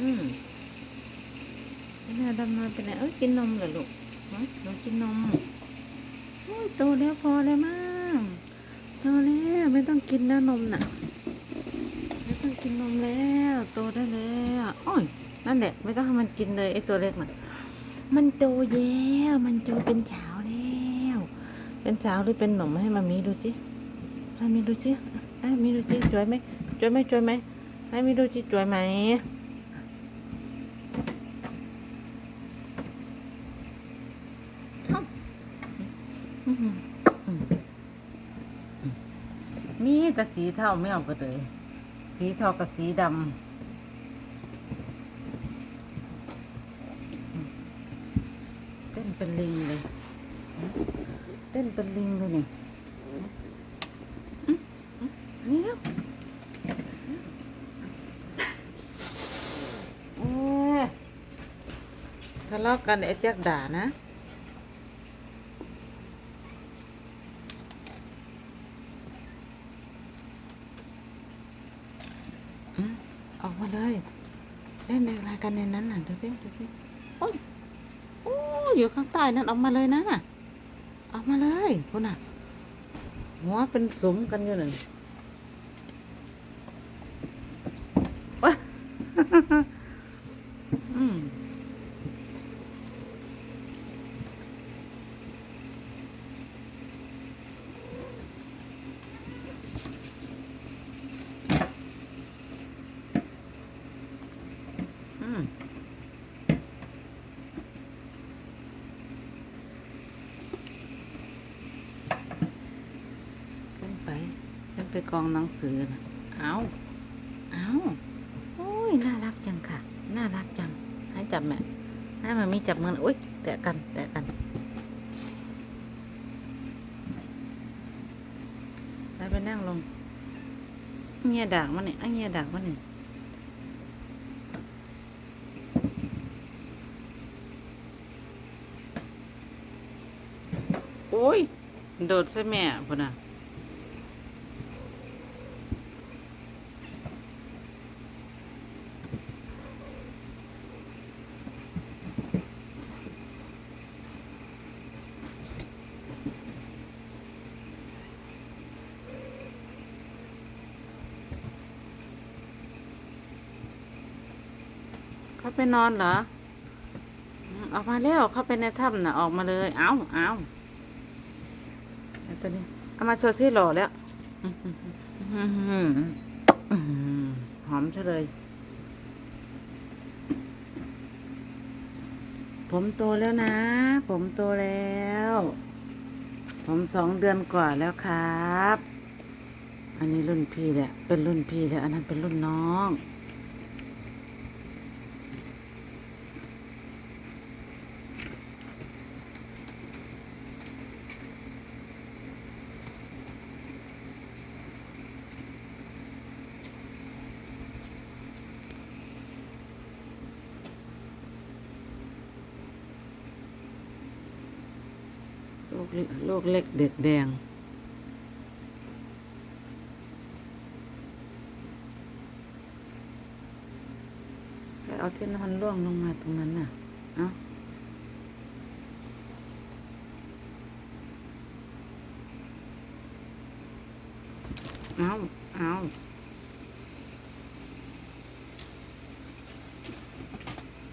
อืมพี่นาดำนาเป็นไรเอ้ยกินนมเหรอลูกฮะหนูกินนมโอ้ยโตแล้วพอเลยมั้งโตแล้วไม่ต้องกินแล้วนมน่ะ ไม่ต้องกินนมแล้วโตได้แล้วโอ้ยนั่นแหละ ไม่ต้องให้มันกินเลยไอ้ตัวเล็กน่ะ มันโตแล้วมันโตเป็นสาวแล้ว เป็นสาวหรือเป็นหนุ่มให้มามีดูสิให้มีดูสิให้มีดูสิสวยไหมสวยไหมสวยไหมให้มีดูสิสวยไหมเอ้าอื มีแต่สีเทาไม่เอาก็เลยสีเทากับสีดำเต้นเป็นลิงเลย เต้นเป็นลิงเลยเนี่ยนี่ทะเลาะกันไอ้แจ๊กด่านะ อืม ออกมาเลยเล่นอะไรกันในนั้นน่ะดูสิดูสิโอ้ยโอ้อยู่ข้างใต้นั่นออกมาเลยนะน่ะออกมาเลยคุณน่ะหัวเป็นสมกันอยู่หนึ่งว้า อืมอืม ขึ้นไป ขึ้นไปกองหนังสือนะเอาเอาโอ้ย น่ารักจังค่ะ น่ารักจัง ให้จับแม่ให้มามีจับมืออุ้ย แตะกัน แตะกันไปไปนั่งลงเงียดากมันนี่อันเงียดากมันนี่ย โอ้ย โดดใส่แม่พุ่นน่ะเขาไปนอนเหรอ ออกมาแล้ว เขาไปในถ้ำน่ะออกมาเลย เอาเอาเอา ตัวนี้ เอามาโชว์ที่หล่อแล้วหอมซะเลย ผมโตแล้วนะ ผมโตแล้ว ผมสองเดือนกว่าแล้วครับ อันนี้รุ่นพี่แหละ เป็นรุ่นพี่แล้ว อันนั้นเป็นรุ่นน้อง กเล็กลูกเล็กเด็กแดง เอาที่นอนร่วงลงมาตรงนั้นน่ะ เอาเอาเอา